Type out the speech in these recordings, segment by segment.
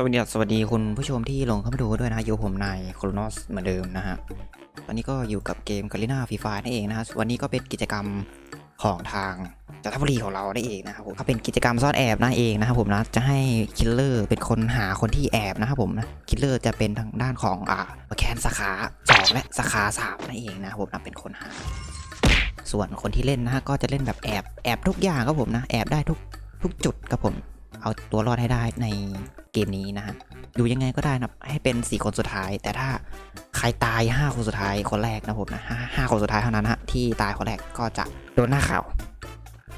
สวัสดีสวัสดีคุณผู้ชมที่ลงเข้ามาดูด้วยนะอยู่ผมนายโครโนสเหมือนเดิมนะฮะ ตอนนี้ก็อยู่กับเกมกาลิน่าฟรีไฟนั่นเองนะฮะวันนี้ก็เป็นกิจกรรมของทางจันทบุรีของเราได้เองนะครับผมก็เป็นกิจกรรมซ่อนแอบนั่นเองนะครับผมนะจะให้คิลเลอร์เป็นคนหาคนที่แอบนะครับผมนะคิลเลอร์จะเป็นทางด้านของอ่าแคนสาขาสองและสาขาสามนั่นเองนะครับผมนะเป็นคนหา ส่วนคนที่เล่นนะฮะก็จะเล่นแบบแอบแอบทุกอย่างครับผมนะแอบได้ทุกทุกจุดครับผม เอาตัวรอดให้ได้ใน กมนี้นะฮะอยู่ยังไงก็ได้นะให้เป็น 4 คนสุดท้าย แต่ถ้าใครตาย 5 คนสุดท้ายคนแรกนะผมนะห้าคนสุดท้ายเท่านั้นฮะที่ตายคนแรกก็จะโดนหน้าข่าว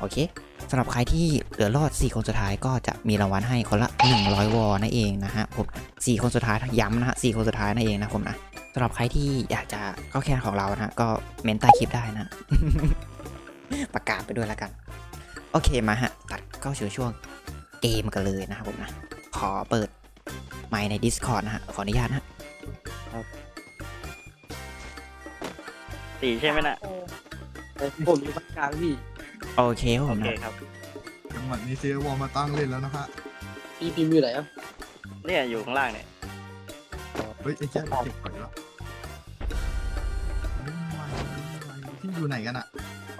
โอเคสำหรับใครที่เหลือรอด 4 คนสุดท้ายก็จะมีรางวัลให้คนละ 100 วอนั่นเองนะฮะผมสี่คนสุดท้ายย้ำนะฮะสี่คนสุดท้ายนั่นเองนะผมนะสำหรับใครที่อยากจะเข้าแคนของเรานะฮะก็เมนใต้คลิปได้นะประกาศไปด้วยแล้วกัน โอเคมาฮะ ตัดเข้าสู่ช่วงเกมกันเลยนะครับผมนะ ขอเปิดไมค์ใน Discord นะฮะ ขออนุญาตนะฮะ สี่ใช่ไหมน่ะ ผมอยู่ภาคกลางพี่โอเคครับผโอมเคนะครับ จังหวัดนี้เซียวอลมาตั้งเล่นแล้วนะฮะพี่พิมพ์อยู่ไหนครับเนี่ยอยู่ข้างล่างเนี่ย เฮ้ยไอ้แจ๊คเก็บก่อนดีกว่าที่อยู่ไหนกันอะ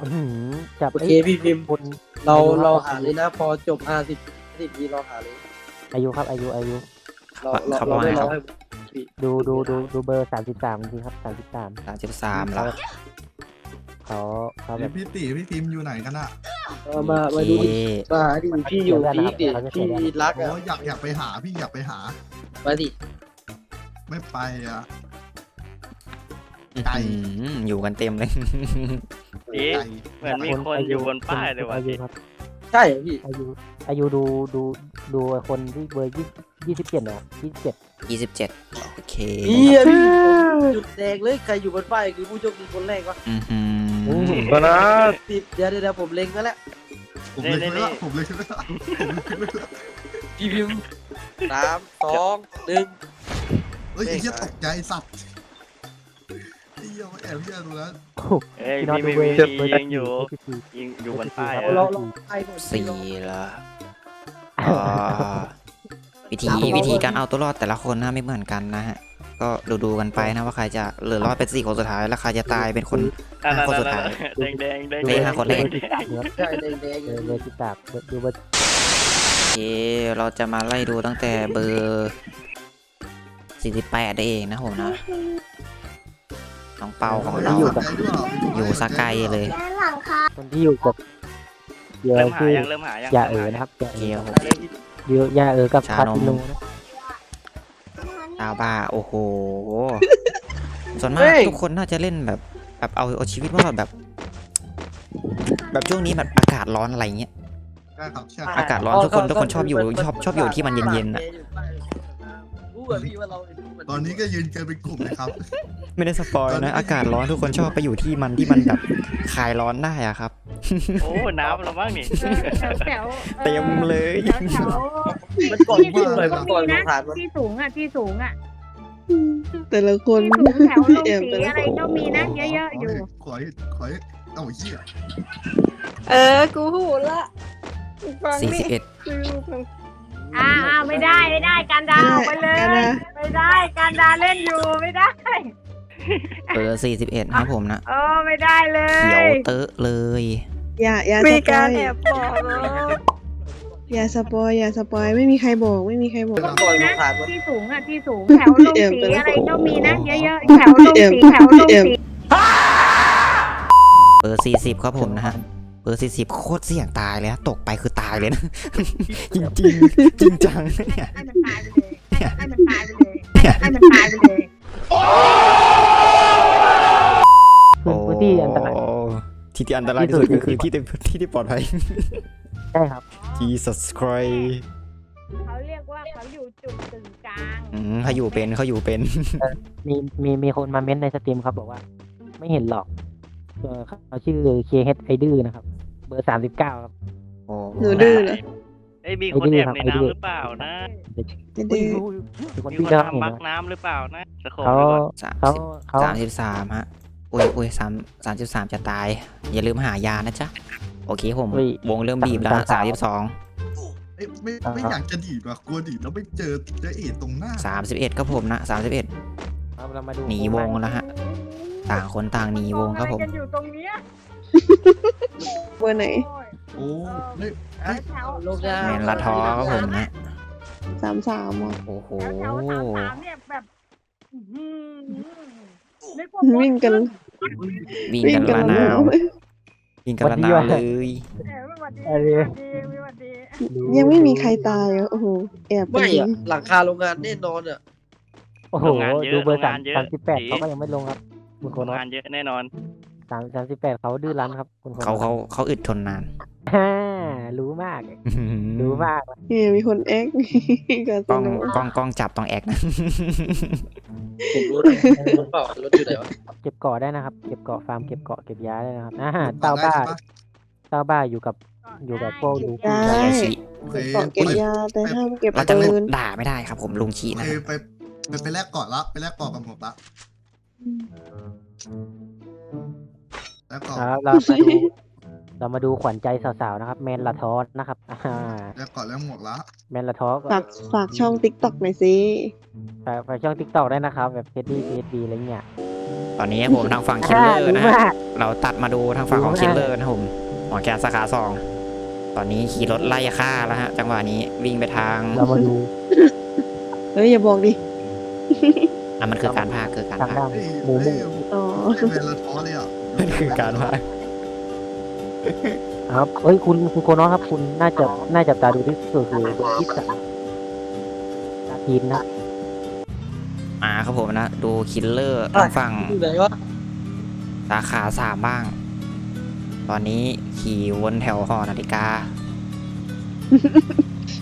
อื้อหือจับโอเคพี่พิมพ์คนเราไม่รู้เราครับหาเลยนะ พอจบห้าสิบสิบทีเราหาเลย อายุครับอายุอายุ เราเราเราไม่รอให้พี่ดูดูดูดูเบอร์สามสิบสามจริงครับสามสิบสามสามสิบสามแล้วเขาเขาแบเฮ้ยบพี่ตีพี่ทีมอยู่ไหนกันอะเอามาโอมาเคดูดิมาหาดิพี่อยู่พีคดิเราจะเสีพี่ยแล้วรักโอ้อะอยากอยากไปหาพี่อยากไปหา มาดิไม่ไปอะอื้อไกลหืออยู่กันเต็มเลย เอ๊ะ ไกลเหมือนมีคนอยู่บนป้ายเลยว่ะอายุครับ ใช่เหรอพี่อายุอายุดูดูดูคนที่เบอร์ยี่ยี่สิบเจ็ดนะครับยี่สิบเจ็ดยี่สิบเจ็ดโอเคพี่อะพี่ผมจุดแดงเลยใครอยู่บนป้ายคือผู้โชคดีคนแรกวะอือหือก็นะสิบเดี๋ยวเดี๋ยวเดี๋ยวผมเล็งไว้แล้วผมเลยคิดว่าผมเลยคิดว่าผมเลยคิดว่าพี่พิมพ์สามสองหนึ่งเฮ้ยไอ้เหี้ยตกใจสัตว์ ไอ้เหี้ยมาแอบเหี้ยดูแล้วเอ้ยพี่น็อตพี่ดูไม่เบอมีร์เบอร์ยิงอยู่สิบสี่ยิงอยู่บนป้ายคอะบเราเราไปหมดสี่ละอ่าวิธีวิธีการเอาตัวรอดแต่ละคนนะไม่เหมือนกันนะฮะ ก็ดูดูๆกันไปนะว่าใครจะเหลือรอดเป็นสี่คนสุดท้ายแล้วใครจะตายเป็นคนอะคนสุดท้ายแดงแดงแดงเลขห้าคนแรกแดงเนื้อใช่แดงแดงเบอร์เบอร์สิบสามเบอร์ดูเบอร์โอเคเราจะมาไล่ดูตั้งแต่เบอร์48ได้เองนะผมนะ น้องเปาของเราใจด้วยเหรอยู่สักไกลเลยคนที่อยู่กับเดี๋ยวเริ่มหาคือยังเริ่มหายังยาเอ๋อนะครับยาโอเคเอ๋อครับผมเดี๋ยวยาเอ๋อกับชาคานมติโนนะตาบ้าโอ้โหส่วนมากทุกคนน่าจะเล่นแบบแบบเอาเอาชีวิตรอดแบบ แบบช่วงนี้แบบอากาศร้อนอะไรเงี้ย ใช่ครับใช่ อากาศร้อนทุกคนทุกคนชอบอยู่ชอบชอบอยู่ที่มันเย็นๆน่ะรู้ อะพี่ว่าเราตอนนี้ก็ยืนกันเป็นกลุ่มเลยครับ ไม่ได้สปอยนะ อากาศร้อนทุกคนชอบไปอยู่ที่มันที่มันแบบคลายร้อนได้อะครับ โอ้น้ำเราบ้างนี่แถวแถวเต็มเลยแถวแถวมันก่อนพุ่งเลยมันก่อนมีสนะงสารมันที่สูงอะที่สูงอะแต่ละคนที่สูงแถวลงแอบสีแต่ละอะไรก็มีนะเยอะๆอยู่ขอให้ขอให้เอาเหี้ยเออ กูหูละฟังสี่นี่สิบเอ็ดกูฟังอ้าวไม่ได้ไม่ได้การดาวไปเลยกันนะไม่ได้การดาเล่นอยู่ไม่ได้ เบอร์สี่สิบเอ็ดครับผมนะเออไม่ได้เลเขียวยเตอะเลย อย่าอย่าสมีปการอยแอบบอกเหรออย่าสปอยอย่าสปอยไม่มีใครบอกไม่มีใครบอกมันก่อนสนะงสารมันที่สูงอะที่สูงแถวลงสีอะไรก็มีนะเยอะๆแถวลงสีแถวลงสี เบอร์สี่สิบครับผมนะฮะเบ อร์สี่สิบโคตรเสี่ยงตายเลยนะตกไปคือตายเลยนะจริงจริงๆจริงจังเนี่ยให้มันตายไปเลยให้มันตายไปเลยให้มันตายไปเลยคือพื้นที่อันตรายโที่ที่อันตรายที่สุดก็คือที่ที่ที่ที่ปลอดภัยใช่ครับ Jesus Christ เขาเรียกว่าเขาอยู่จุดกึ่งกลางอืมเขาอยู่เป็นเขาอยู่เป็นมีมีมีคนมาเม้นในสตรีมครับบอกว่า ไม่เห็นหรอกเออเขาชื่อเคเฮดไอดื้อนะครับ เบอร์สามสิบเก้าครับโอ้หนูดื้อเหรอเอ้ยมีคนแอบในน้ำหรือเปล่านะไม่ดื้อมีคนมีที่คนชอบเห็นทำบักนะน้ำหรือเปล่านะสะโขบเขาดูก่อนสามเขาสิบเขาสามสิบสามฮะอุ้ยอุ้ยสามสามสิบสามจะตาย อย่าลืมหายานะจ๊ะ โอเคผมเฮ้ยวงเริ่มบีบแล้วสามสิบสาสามมสิบสองเอ้ยไม่ไม่อยากจะดีดว่ะกลัวดีดแล้วไม่เจอเจอเอ็ดตรงหน้าสามสิบเอ็ดครับผมนะสามสิบเอ็ดครับเรามาดูหนีวงแล้วฮะ ต่างคนต่างหนีวงครับผมกันอยู่ตรงเนี้ย เบอร์ไหนโอ้ยโอ้ไม่แถวแถวโลกยาแมนละท้อครับผมนะสามสามอะโอ้โห แถวสามสามเนี่ยแบบอื้อหือนึกว่าวิ่งกันวิ่งกันละนาววิ่งกันละนาวเลยเออสวัสดีเอะไรสวัสดีสวัสดียังไม่มีใครตายอะโอ้โหแอบไปไม่ยิอะงหลังคาโรงงานแน่นอนอะโอ้โห โรงงานเยอะดูเบอร์สามโรงงานเยอะสามสิบแปดสี เขาก็ยังไม่ลงครับคุณโคโนงานเยอะแน่นอน สามสามสิบแปดเขาดื้อรั้นครับ คุณโคโนเขาเขาเขาอึดทนนานฮ่ารู้มาก รู้มากเนี่ยมีคนแอคกับกสล้องโนกล้องกล้องจับต้องแอคนะ ผมรู้รถเปล่ารถอยู่ไหนวะเก็บเกาะได้นะครับ เก็บเกาะฟาร์มเก็บเกาะเก็บยาได้นะครับอ่าเต้าบ้าได้ใช่ปะเต้าบ้าอยู่กับอยู่กับพวกดูได้ยาชิโอเคเกาะเก็บยาแต่ห้ามเก็บเราจะไม่ปืนด่าไม่ได้ครับผมลุงชีโอนะเคไปไปไปแลกเกาะละไปแลกเกาะกับผมละ แลกเกาะครับเรามาดู เรามาดูขวัญใจสาวๆนะครับ แมนละทอสนะครับอ่าแลกเกาะแล้วหมวกละแมนละทอสฝากฝากช่องติ๊กต็อกหน่อยสิ ฝากฝากช่องทิกตอกได้นะครับ แบบเฟซดี้เฟซดีอะไรเงี้ยตอนนี้ผมทางฝั่งคิลเลอร์รู้นะฮะมากเราตัดมาดูทางฝั่งของรู้คิลมากเลอร์นะครับผมหมอแกนสาขาสอง ตอนนี้ขี่รถไล่ฆ่าแล้วฮะ จังหวะนี้วิ่งไปทางเรามาดูเฮ้ย อย่าบอกดิ อะมันคือการพากคือการทางพากด้านเฮ้ยหมูหมู อ๋อเฮ้ยเป็นละท้อเลยอะ มันคือการพากครับเอ้ยคุณคุณโคโนครับ คุณน่าจะน่าจะตาดูที่สุดคือตัวที่สามนาทีนะอ่าครับผมนะ ดูคิลเลอร์ทางฝั่งอยู่ไหนวะสาขาสามบ้าง ตอนนี้ขี่วนแถวหอนาฬิกา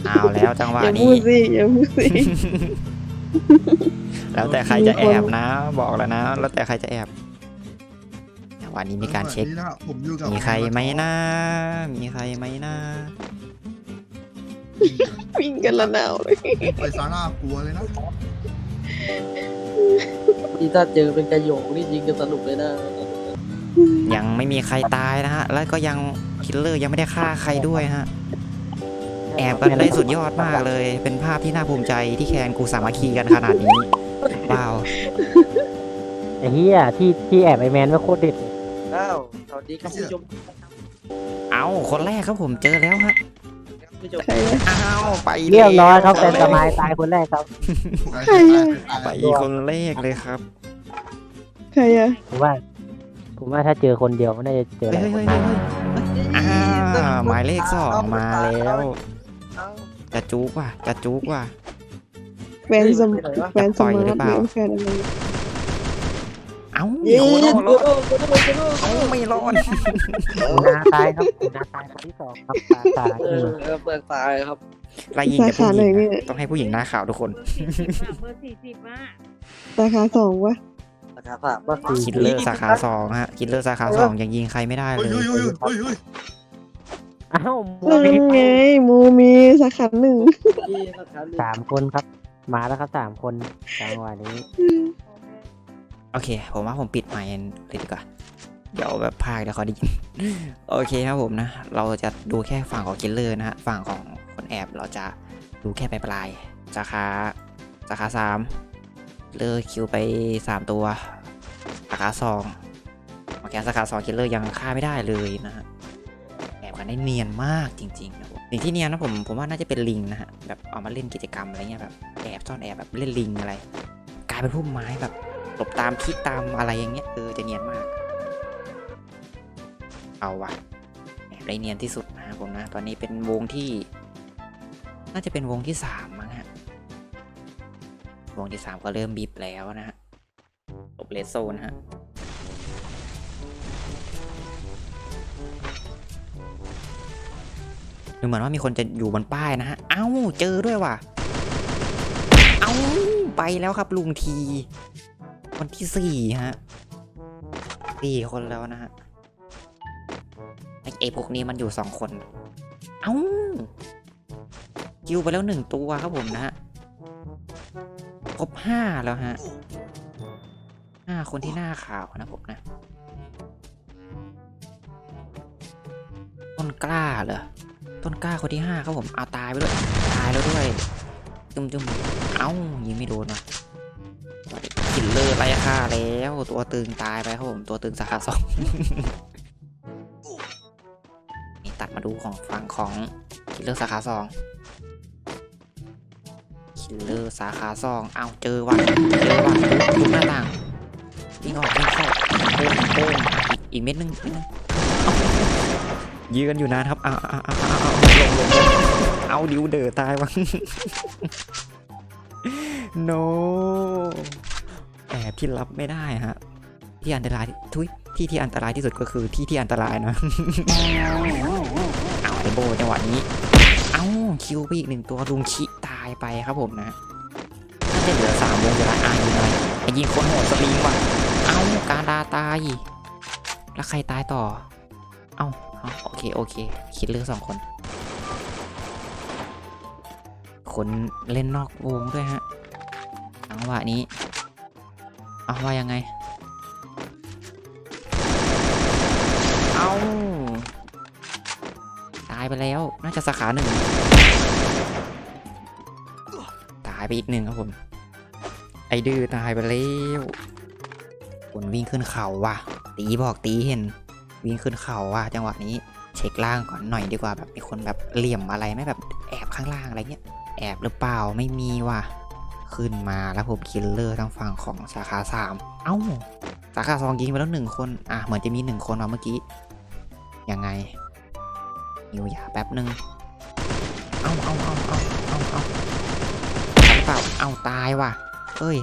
เอาแล้วจังหวะอย่าพูนี้ ดสิอย่าพูดสิ แล้วแต่ใครจะแอบนะ บอกแล้วนะ แล้วแต่ใครจะแอบจังห วะนี้มีการเช็คนี่นะผมอยู่กับมีใครไหมนะมีใครไหมนะวิ่งกันละนาวเลยไปซาร่ากลัวเลยนะนี่ถ้าเจอเป็นกระโยงนี่ยิงกันสนุกเลยนะยังไม่มีใครตายนะฮะ แล้วก็ยังคิลเลอร์ยังไม่ได้ฆ่าใครด้วยฮะ แอบกันได้สุดยอดมากเลย เป็นภาพที่น่าภูมิใจที่แคนกูสามัคคีกันขนาดนี้ว้าว ไอ้เหี้ยที่ที่แอบไอแมนไม่โคตรเด็ดเลย อ้าวสวัสดีครับผู้ชมเอาคนแรกครับผมเจอแล้วฮะครับผู้ชมใครอะอ้าวไปเรียบร้อยครับคแต่นสแรกมายตายคนแรกครับใครอะไปคนแรกเลยครับใครอะผมว่า ผมว่าถ้าเจอคนเดียวมันน่าจะเจอหเฮ้ลายยคเฮ้นยเฮ้ยเฮ้ยอ่าหมายเลขสองมาแล้วเอ้าจะจุกว่ะจะจุกว่ะแฟนสมเฮ้ยไปไหนวะแฟนสปล่อยมาหรืร์อทเปล่าหรือแฟนอะไร เอ้าเย้โคโดโน่นรอดโดนโดนโดนโดนเอ้าไม่รอดคุณนาตายครับคุณนาตายคนที่สองครับตาตาเอที่อเออเปลือกตายครับไล่ยิงสาแต่ขาผู้หไหนญิงเนี่ยอะต้องให้ผู้หญิงหน้าขาวทุกคนเบอร์สี่สิบอะสาขาสองวะราคาสามว่าคิลเลอร์สาขาสองฮะคิลเลอร์สาขาสองยังยิงใครไม่ได้เลเฮ้ยยเฮ้ยเฮ้ยเฮ้ยเฮ้ยอ้าวหมูนั่นมีไงโมมีสาขาหนึ่งที่ราคาหนึ่งสามคนครับ มาแล้วครับสามคนจังหวะนี้ โอเค ผมว่าผมปิดไมค์เลยดีกว่า เดี๋ยวแบบพากเดี๋ยวเขาได้ยิน โอเคครับผมนะ เราจะดูแค่ฝั่งของคิลเลอร์นะฮะ ฝั่งของคนแอบเราจะดูแค่ปลายๆสาขาสาขาสามเลอร์คิวไปสามตัวสาขาสองโอเคสาขาสองคิลเลอร์ยังฆ่าไม่ได้เลยนะฮะ แอบกันได้เนียนมากจริงๆนะผมสิ่งที่เนียนนะผมผมว่าน่าจะเป็นลิงนะฮะ แบบเอามาเล่นกิจกรรมอะไรเงี้ยแบบแอบซ่อนแอบแบบเล่นลิงอะไร กลายเป็นพุ่มไม้แบบ หลบตามคิดตามอะไรอย่างเงี้ยเออจะเนียนมาก เอาวะได้เนียนที่สุดนะผมนะ ตอนนี้เป็นวงที่ น่าจะเป็นวงที่สามมั้งฮะ วงที่สามก็เริ่มบีบแล้วนะฮะหลบเลสโซนฮะดูเหมือนว่ามีคนจะอยู่บนป้ายนะฮะ เอ้า เจอด้วยว่ะ เอ้า ไปแล้วครับลุงที คนที่สี่ฮะสี่คนแล้วนะฮะไอ้ไอ้พวกนี้มันอยู่สองคน เอ้าคิวไปแล้วหนึ่งตัวครับผมนะฮะครบห้าแล้วฮะห้าคนที่หน้าขาวนะผมนะต้นกล้าเหรอต้นกล้าคนที่ห้าครับผมเอาตายไปด้วยตายแล้วด้วยจุ่มจุ่มเอ้ายิงไม่โดนว่ะ คิลเลอร์ไล่ฆ่าแล้วตัวตึงตายไปครับผมตัวตึงสาขาสองนี่ตัดมาดูของฝั่งของคิลเลอร์สาขาสองคิลเลอร์สาขาสองเอ้าเจอว่ะเจอว่ะดูหน้าต่างวิ่งออกวิ่งเข้าโป้งโป้งอีกอีกเม็ดนึงเม็ดหนึงเอ้ายืนกันอยู่นานครับเอาเอาเอาเอาเอาดิวเดอตายวะ no แอบที่รับไม่ได้ฮะ ที่อันตรายทุยที่ที่อันตรายที่สุดก็คือที่ที่อันตรายนะ เอาไอโบจังหวะนี้ เอาคิวไปอีกหนึ่งตัวลุงชิตายไปครับผมนะน่าจะเหลือสามวงจะได้อายิงอะไรไอยิงคนโหดสลิงว่ะ เอาการดาตาย แล้วใครตายต่อ เอาเอาโอเคโอเค คิดเลือกสองคน คนเล่นนอกวงด้วยฮะจังหวะนี้ เอาว่ายังไง เอาตายไปแล้ว น่าจะสาขาหนึ่ง ตายไปอีกหนึ่งครับผม ไอ้ดื้อตายไปแล้วคนวิ่งขึ้นเขาว่ะ ตีบอกตีเห็น วิ่งขึ้นเขาว่ะจังหวะนี้ เช็คล่างก่อนหน่อยดีกว่าแบบมีคนแบบเหลี่ยมอะไรไหม่แบบแอบข้างล่างอะไรเงี้ย แอบหรือเปล่าไม่มีว่ะ ขึ้นมาแล้วผมคิลเลอร์ทางฝั่งของสาขาสามเอ้า สาขาสองยิงไปแล้วหนึ่งคน อะ เหมือนจะมีหนึ่งคนมาเมื่อกี้ ยังไงนิวยาแป๊บหนึ่งเอ้าเอ้าเอ้าเอ้าเอ้าเอ้าหรือเปล่าเอ้าตายว่ะ เอ้ย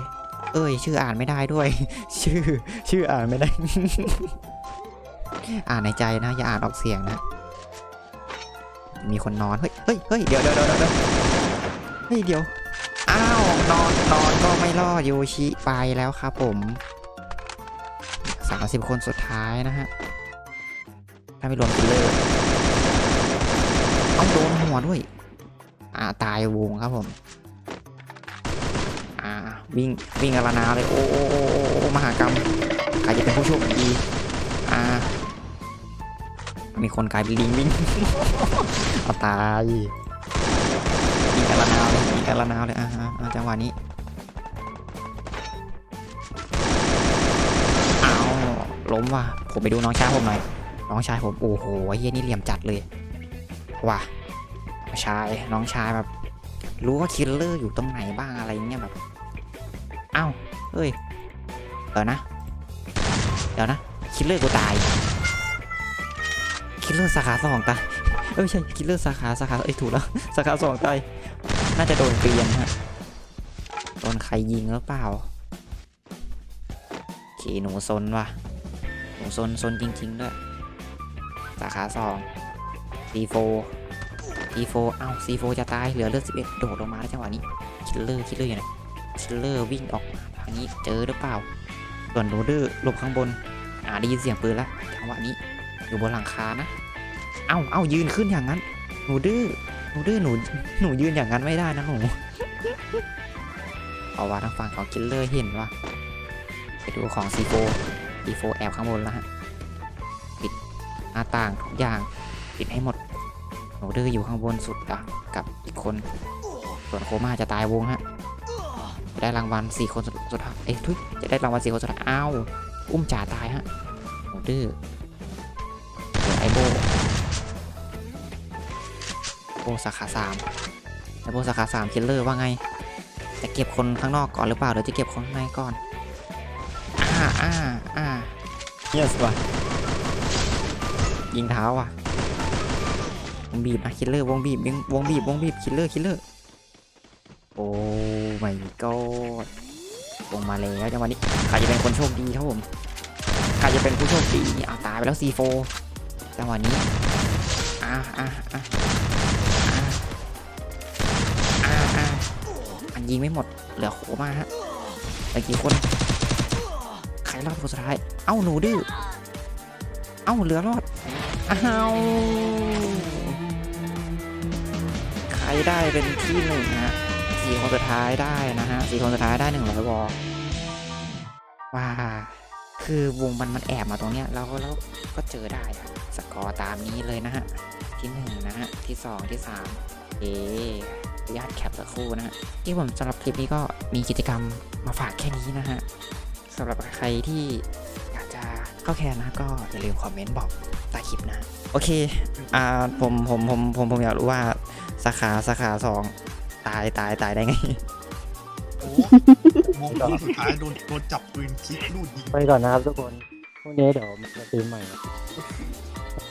เอ้ย ชื่ออ่านไม่ได้ด้วย ชื่อ ชื่ออ่านไม่ได้ อ่านในใจนะ อย่าอ่านออกเสียงนะ มีคนนอน เฮ้ย เฮ้ย เฮ้ย เดี๋ยวเดี๋ยวเดี๋ยวเดี๋ยวเฮ้ย เดี๋ยว อ้าวนอนนอนก็ไม่รอดโยชิไปแล้วครับผม 30 คนสุดท้ายนะฮะ ถ้าไม่รวมคิลเลอร์เอาโดนหัวด้วย อ่า ตายวงครับผม อ่า วิ่ง วิ่งอารานาเลยโอ้โอ้โอ้โอ้โอ้มหากรรมใครจะเป็นผู้โชคดี อ่า มีคนกลายเป็นลิงวิ่งเอาตาย ยิงอารานาเลยยิงอารานาเลยอ่าอ่าอ่าจังหวะนี้เอาล้มว่ะผมไปดูน้องชายผมหน่อยน้องชายผมโอ้โหเฮียนี่เหลี่ยมจัดเลยว่ะชายน้องชายแบบ รู้ว่าคิลเลอร์อยู่ตรงไหนบ้างอะไรเงี้ยแบบเอ้าเฮ้ยเดี๋ยวนะเดี๋ยวนะคิลเลอร์กูตายคิลเลอร์สาขาสองตาย เอ้ยไม่ใช่คิลเลอร์สาขาสาขาเอ้ยถูกแล้วสาขาสองตายน่าจะโดนเกลียนฮะโดนใครยิงหรือเปล่าขี่หนูซนว่ะหนูซนซนจริงๆด้วยสาขาสองซีโฟซีโฟเอ้าซีโฟจะตายเหลือเลือดสิบเอ็ดโดดลงมาแล้วจังหวะนี้คิลเลอร์คิลเลอร์อยู่ไหนคิลเลอร์วิ่งออกมาทางนี้เจอหรือเปล่าส่วนโรเดอร์หลบข้างบน อ่าได้ยินเสียงปืนแล้วจังหวะนี้อยู่บนหลังคานะ เอ้าเอ้ายืนขึ้นอย่างนั้น หนูดื้อ หนูดื้อ หนู หนูยืนอย่างนั้นไม่ได้นะหนูเอาว่าทางฝั่งของคิลเลอร์เห็นว่าไปดูของ C4 C4 แอบข้างบนแล้วฮะ ปิดหน้าต่างทุกอย่าง ปิดให้หมด หนูดื้ออยู่ข้างบนสุดอะกับอีกคน ส่วนโคม่าจะตายวงฮะจะได้รางวัล4คนสุดสุดท้าย เอ้ยทุยจะได้รางวัล4คนสุดท้าย อ้าว อุ้มจ่าตายฮะ หนูดื้อไอโบ โบสาขาสามไอโบสาขาสามคิลเลอร์ว่าไง จะเก็บคนข้างนอกก่อนหรือเปล่าหรือจะเก็บคนข้างในก่อนอ่าอ่าอ่า yes ว่ะยิงเท้าว่ะวงบีบอะคิลเลอร์วงบีบวงวงบีบวงบีบคิลเลอร์คิลเลอร์โอ้ไม่ก็วงมาแล้วจังหวะนี้ใครจะเป็นคนโชคดีครับผมใครจะเป็นผู้โชคดีเอาตายไปแล้ว C4 จังหวะนี้อ่าอ่าอ่า อันยิงไม่หมด เหลือโคมาฮะเหลือกี่คน ใครรอดคนสุดท้าย เอ้าหนูดื้อ เอ้าเหลือรอด อ้าวใครได้เป็นที่หนึ่งฮะสี่คนสุดท้ายได้นะฮะสี่คนสุดท้ายได้หนึ่งร้อยวอลว้าคือวงมันมันแอบมาตรงเนี้ยแล้วแล้วก็เจอได้สกอร์ตามนี้เลยนะฮะ ที่หนึ่งนะฮะ ที่สองที่สามเอข ออนุญาตแคปสักครู่นะฮะที่ผมสำหรับคลิปนี้ก็มีกิจกรรมมาฝากแค่นี้นะฮะสำหรับใครที่อยากจะเข้าแคนนะก็อย่าลืมคอมเมนต์บอกใต้คลิปนะ โอเคอ่าผมผมผมผมผมอยากรู้ว่าสาขาสาขาสองตายตายตายได้ไง โอ้โมงครึ่งสุดท้ายโดนโดนจับปืนคลิกลูดยิง ไปก่อนนะครับทุกคนพรุ่งนี้เดี๋ยวมาสตรีมใหม่นะ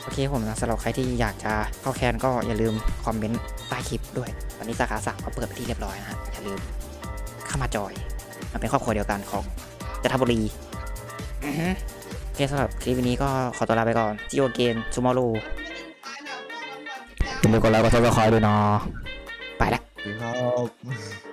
โอเคผมนะสำหรับใครที่อยากจะเข้าแคนก็อย่าลืมคอมเมนต์ใต้คลิปด้วย ตอนนี้สาขาสามก็เปิดไปนที่เรียบร้อยนะฮะอย่าลืมเข้ามาจอยมาเป็นครอบครัวเดียวกันของจันทบุรีอือฮึโอเคสำหรับคลิปนี้ก็ขอตัวลาไปก่อนจิโอเกนซูมอรูอย่าลืมกดไลค์กดซับสไครต์ด้วยเนาะไปละครับ